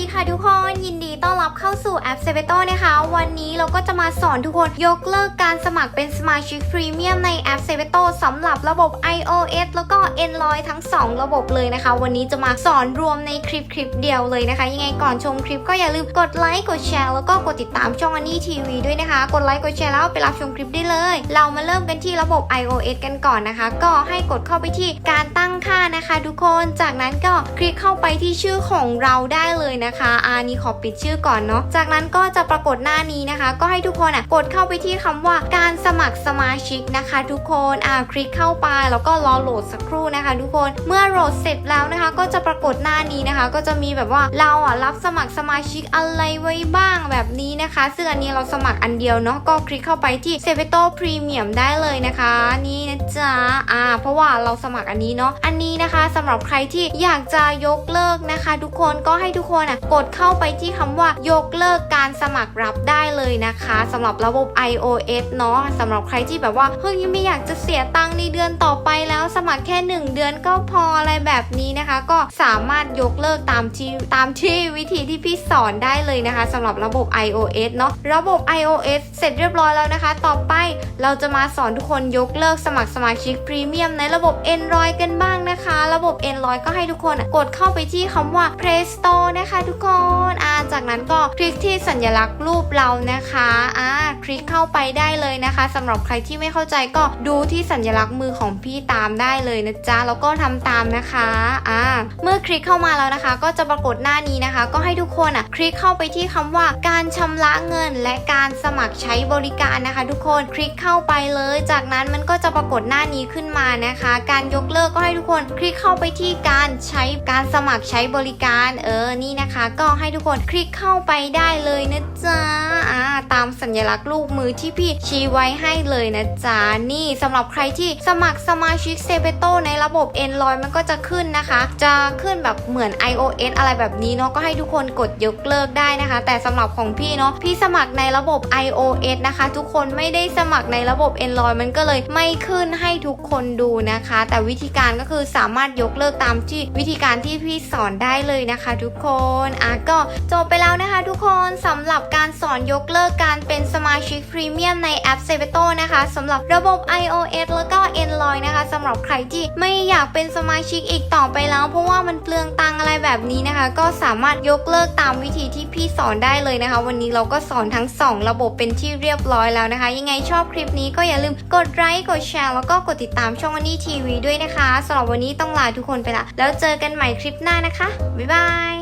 ดีค่ะทุกคนยินดีต้อนรับเข้าสู่แอป s e v e t o นะคะ วันนี้เราก็จะมาสอนทุกคนยกเลิกการสมัครเป็นสมาชิกพรีเมียมในแอป s e v e t o สำหรับระบบ iOS แล้วก็ Android ทั้ง 2 ระบบเลยนะคะ วันนี้จะมาสอนรวมในคลิปคลิปเดียวเลยนะคะ ยังไงก่อนชมคลิปก็อย่าลืมกดไลค์กดแชร์แล้วก็กดติดตามช่องอันนี้ทีวีด้วยนะคะ กดไลค์กดแชร์แล้วไปรับชมคลิปได้เลย เรามาเริ่มกันที่ระบบ iOS กันก่อนนะคะ ก็ให้กดเข้าไปที่การตั้งค่านะคะ ทุกคนจากนั้นก็คลิกเข้าไปที่ชื่อของเราได้เลยนะคะอานี่ขอปิดชื่อก่อนเนาะจากนั้นก็จะปรากฏหน้านี้นะคะ ก็ให้ทุกคนอะกดเข้าไปที่คำว่าการสมัครสมาชิกนะคะ ทุกคนอ่าคลิกเข้าไปแล้วก็รอโหลดสักครู่นะคะ ทุกคนเมื่อโหลดเสร็จแล้วนะคะ ก็จะปรากฏหน้านี้นะคะ ก็จะมีแบบว่าเราอะรับสมัครสมาชิกอะไรไว้บ้างแบบนี้นะคะซึ่งอันนี้เราสมัครอันเดียวเนาะก็คลิกเข้าไปที่ s e v e t o Premium ได้เลยนะคะ นี่นะจ๊ะอ่า เพราะว่าเราสมัครอันนี้เนาะอันนี้นะคะสำหรับใครที่อยากจะยกเลิกนะคะ ทุกคนก็ให้ทุกคนอะกดเข้าไปที่คำว่ายกเลิกการสมัครรับได้เลยนะคะสำหรับระบบ iOS เนาะสำหรับใครที่แบบว่าเฮ้ยไม่อยากจะเสียตังค์ในเดือนต่อไปแล้วสมัครแค่ 1 เดือนก็พออะไรแบบนี้นะคะ ก็สามารถยกเลิกตามที่ตามที่วิธีที่พี่สอนได้เลยนะคะสำหรับระบบ iOS เนาะระบบ iOS เสร็จเรียบร้อยแล้วนะคะ ต่อไปเราจะมาสอนทุกคนยกเลิกสมัครสมาชิกพรีเมียมในระบบ Android กันบ้างนะคะ ระบบ Android ก็ให้ทุกคนกดเข้าไปที่คำว่า Play Store นะคะทุกคนอะ จากนั้นก็คลิกที่สัญลักษณ์รูปเรานะคะอ่าคลิกเข้าไปได้เลยนะคะสำหรับใครที่ไม่เข้าใจก็ดูที่สัญลักษณ์มือของพี่ตามได้เลยนะจ๊ะแล้วก็ทำตามนะคะอ่าเมื่อคลิกเข้ามาแล้วนะคะ ก็จะปรากฏหน้านี้นะคะ ก็ให้ทุกคนอะคลิกเข้าไปที่คำว่าการชำระเงินและการสมัครใช้บริการนะคะ ทุกคนคลิกเข้าไปเลย จากนั้นมันก็จะปรากฏหน้านี้ขึ้นมานะคะ การยกเลิกก็ให้ทุกคนคลิกเข้าไปที่การใช้การสมัครใช้บริการเออนี่นะคะ ก็ให้ทุกคนคลิกเข้าไปได้เลยนะจ๊ะอ่าตามสัญลักษณ์รูปมือที่พี่ชี้ไว้ให้เลยนะจ๊ะนี่สำหรับใครที่สมัครสมาชิกเซเบโตในระบบ Android มันก็จะขึ้นนะคะ จะขึ้นแบบเหมือน iOS อะไรแบบนี้เนาะก็ให้ทุกคนกดยกเลิกได้นะคะ แต่สำหรับของพี่เนาะพี่สมัครในระบบ iOS นะคะ ทุกคนไม่ได้สมัครในระบบ Android มันก็เลยไม่ขึ้นให้ทุกคนดูนะคะ แต่วิธีการก็คือสามารถยกเลิกตามที่วิธีการที่พี่สอนได้เลยนะคะ ทุกคนอะก็จบไปแล้วนะคะทุกคนสำหรับการสอนยกเลิกการเป็นสมาชิกพรีเมียมในแอป s e v e t o นะคะสำหรับระบบ iOS แล้วก็ Android นะคะสำหรับใครที่ไม่อยากเป็นสมาชิกอีกต่อไปแล้ว เพราะว่ามันเปลืองตังอะไรแบบนี้นะคะ ก็สามารถยกเลิกตามวิธีที่พี่สอนได้เลยนะคะ วันนี้เราก็สอนทั้ง 2 ระบบเป็นที่เรียบร้อยแล้วนะคะ ยังไงชอบคลิปนี้ก็อย่าลืมกดไลค์กดแชร์แล้วก็กดติดตามช่องวันนี้ทีวีด้วยนะคะสำหรับวันนี้ต้องลาทุกคนไปละแล้วเจอกันใหม่คลิปหน้านะคะบ๊ายบาย